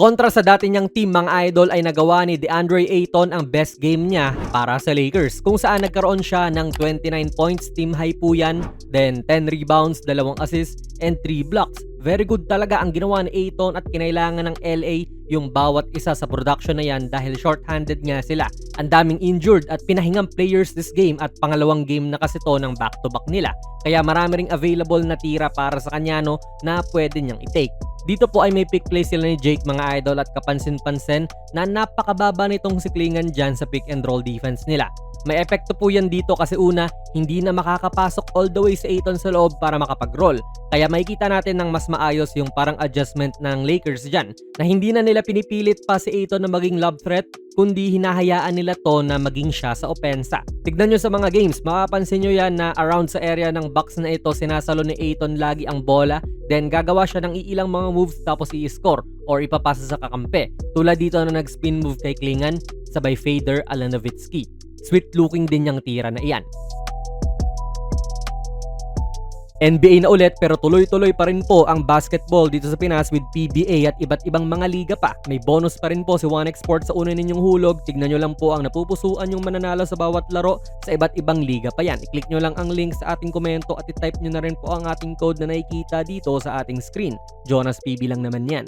Kontra sa dati niyang team mga idol ay nagawa ni DeAndre Ayton ang best game niya para sa Lakers kung saan nagkaroon siya ng 29 points, team high po yan, then 10 rebounds, 2 assists, and 3 blocks. Very good talaga ang ginawa ni Ayton at kinailangan ng LA yung bawat isa sa production na yan dahil short-handed nga sila. Ang daming injured at pinahingang players this game at pangalawang game na kasi to ng back-to-back nila. Kaya marami ring available na tira para sa kanya no na pwede niyang i-take. Dito po ay may pick play sila ni Jake mga idol at kapansin-pansin na napakababa nitong siklingan dyan sa pick and roll defense nila. May epekto po yan dito kasi una, hindi na makakapasok all the way sa Aiton sa loob para makapag-roll. Kaya makikita natin ng mas maayos yung parang adjustment ng Lakers dyan na hindi na nila pinipilit pa si Aiton na maging lob threat kundi hinahayaan nila to na maging siya sa opensa. Tignan nyo sa mga games, makapansin nyo yan na around sa area ng box na ito, sinasalo ni Aiton lagi ang bola, then gagawa siya ng iilang mga moves tapos i-score or ipapasa sa kakampi. Tulad dito na nag-spin move kay Klingan, sabay fader Alanovitsky. Sweet looking din yung tira na iyan. NBA na ulit pero tuloy-tuloy pa rin po ang basketball dito sa Pinas with PBA at iba't ibang mga liga pa. May bonus pa rin po si One Export sa una ninyong hulog. Tignan nyo lang po ang napupusuan yung mananalo sa bawat laro sa iba't ibang liga pa yan. I-click nyo lang ang link sa ating komento at i-type nyo na rin po ang ating code na nakikita dito sa ating screen. Jonas PB lang naman yan.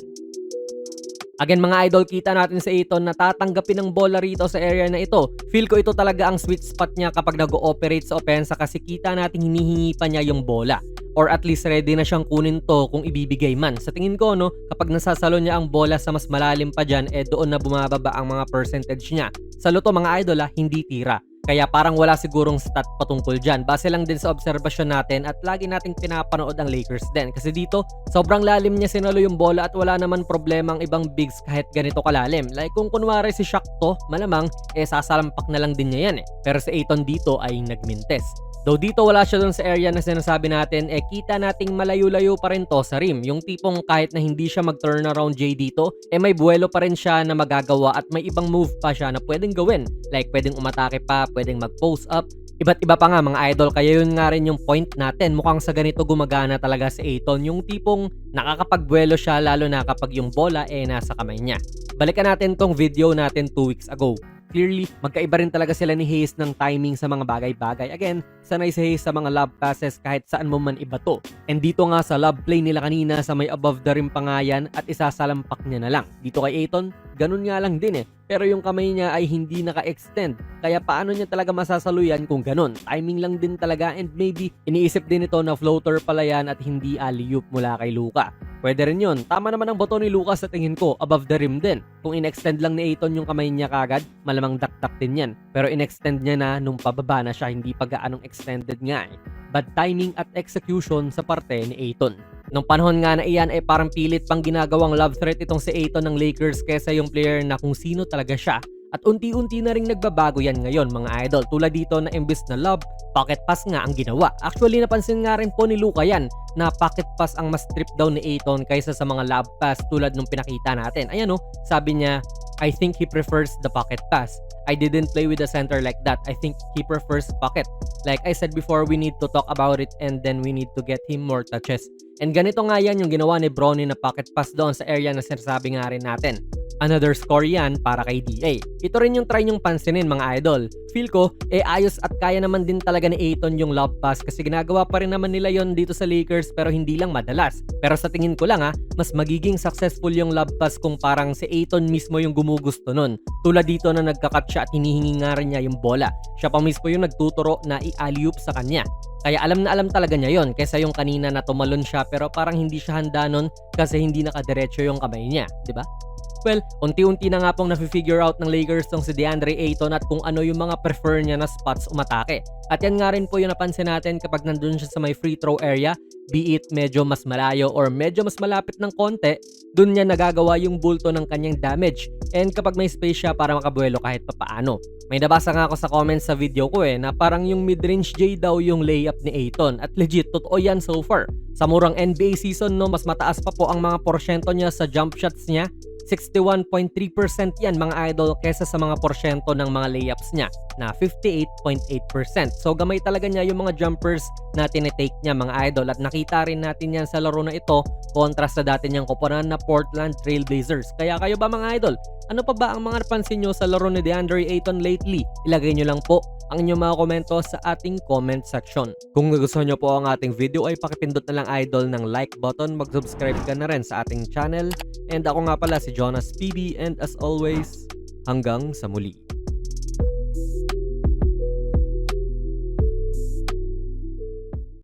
Again mga idol, kita natin sa Aiton na tatanggapin ng bola rito sa area na ito. Feel ko ito talaga ang sweet spot niya kapag nag-ooperate sa opensa kasi kita natin hinihingi pa niya yung bola. Or at least ready na siyang kunin to kung ibibigay man. Sa tingin ko, no, kapag nasasalo niya ang bola sa mas malalim pa dyan, eh doon na bumababa ang mga percentage niya. Sa luto mga idol, ha, hindi tira. Kaya parang wala sigurong stat patungkol dyan. Base lang din sa obserbasyon natin at lagi nating pinapanood ang Lakers din. Kasi dito, sobrang lalim niya sinalo yung bola at wala naman problema ang ibang bigs kahit ganito kalalim. Like kung kunwari si Shaq to, malamang eh sasalampak na lang din niya yan eh. Pero si Aiton dito ay nagmintes. Though dito wala siya dun sa area na sinasabi natin, eh kita nating malayo-layo pa rin to sa rim. Yung tipong kahit na hindi siya mag-turnaround J dito, eh may buwelo pa rin siya na magagawa at may ibang move pa siya na pwedeng gawin. Like pwedeng umatake pa, pwedeng mag-post up, Iba't iba pa nga mga idol kaya yun nga rin yung point natin. Mukhang sa ganito gumagana talaga si Aiton. Yung tipong nakakapagbuelo siya lalo na kapag yung bola eh nasa kamay niya. Balikan natin tong video natin 2 weeks ago. Clearly, magkaiba rin talaga sila ni Hayes ng timing sa mga bagay-bagay. Again, sanay si Hayes sa mga lob passes kahit saan mo man iba to. And dito nga sa lob play nila kanina sa may above the rim pa nga yan at isasalampak niya na lang. Dito kay Aiton, ganun nga lang din eh. Pero yung kamay niya ay hindi naka-extend. Kaya paano niya talaga masasaluyan kung ganun? Timing lang din talaga and maybe iniisip din ito na floater pala yan at hindi alley-oop mula kay Luka. Pwede rin yun. Tama naman ang boto ni Lucas sa tingin ko, above the rim din. Kung in-extend lang ni Aiton yung kamay niya kagad, malamang dakdak din yan. Pero in-extend niya na nung pababa na siya, hindi pa gaanong extended nga eh. Bad timing at execution sa parte ni Aiton. Nung panahon nga na iyan ay parang pilit pang ginagawang love threat itong si Aiton ng Lakers kesa yung player na kung sino talaga siya. At unti-unti na ring nagbabago yan ngayon mga idol. Tulad dito na imbis na love, pocket pass nga ang ginawa. Actually napansin nga rin po ni Luka yan na pocket pass ang mas strip down ni Aiton kaysa sa mga lob pass tulad nung pinakita natin. Ayan o, sabi niya, I think he prefers the pocket pass. I didn't play with the center like that. I think he prefers pocket. Like I said before, we need to talk about it and then we need to get him more touches. And ganito nga yan yung ginawa ni Bronny na pocket pass doon sa area na sinasabi nga rin natin. Another score yan para kay DA. Ito rin yung try nyong pansinin mga idol. Feel ko, eh ayos at kaya naman din talaga ni Aiton yung lob pass kasi ginagawa pa rin naman nila yon dito sa Lakers pero hindi lang madalas. Pero sa tingin ko lang ha, mas magiging successful yung lob pass kung parang si Aiton mismo yung gumugusto nun. Tulad dito na nagkakat siya at hinihingi nga rin niya yung bola. Siya pa mismo yung nagtuturo na i-alley-oop sa kanya. Kaya alam na alam talaga niya yon kaysa yung kanina na tumalon siya pero parang hindi siya handa nun kasi hindi nakadiretso yung kamay niya, di ba? Well, unti-unti na nga pong nafi-figure out ng Lakers tong si DeAndre Ayton at kung ano yung mga prefer niya na spots umatake. At yan nga rin po yung napansin natin kapag nandun siya sa may free throw area, be it medyo mas malayo or medyo mas malapit ng konti, dun niya nagagawa yung bulto ng kanyang damage. And kapag may space siya para makabuelo kahit papaano. May nabasa nga ako sa comments sa video ko eh na parang yung mid-range J daw yung layup ni Ayton at legit totoo yan so far. Sa murang NBA season no, mas mataas pa po ang mga porsyento niya sa jump shots niya 61.3% yan mga idol kesa sa mga porsyento ng mga layups niya na 58.8%. So gamay talaga niya yung mga jumpers na tinitake niya mga idol at nakita rin natin yan sa laro na ito kontra sa dati niyang koponan na Portland Trailblazers. Kaya kayo ba mga idol, ano pa ba ang mga napansin nyo sa laro ni DeAndre Ayton lately? Ilagay nyo lang po ang inyong mga komento sa ating comment section. Kung nagustuhan nyo po ang ating video ay pakipindot na lang idol ng like button, mag-subscribe ka na rin sa ating channel. And ako nga pala si Jonas PB and as always, hanggang sa muli.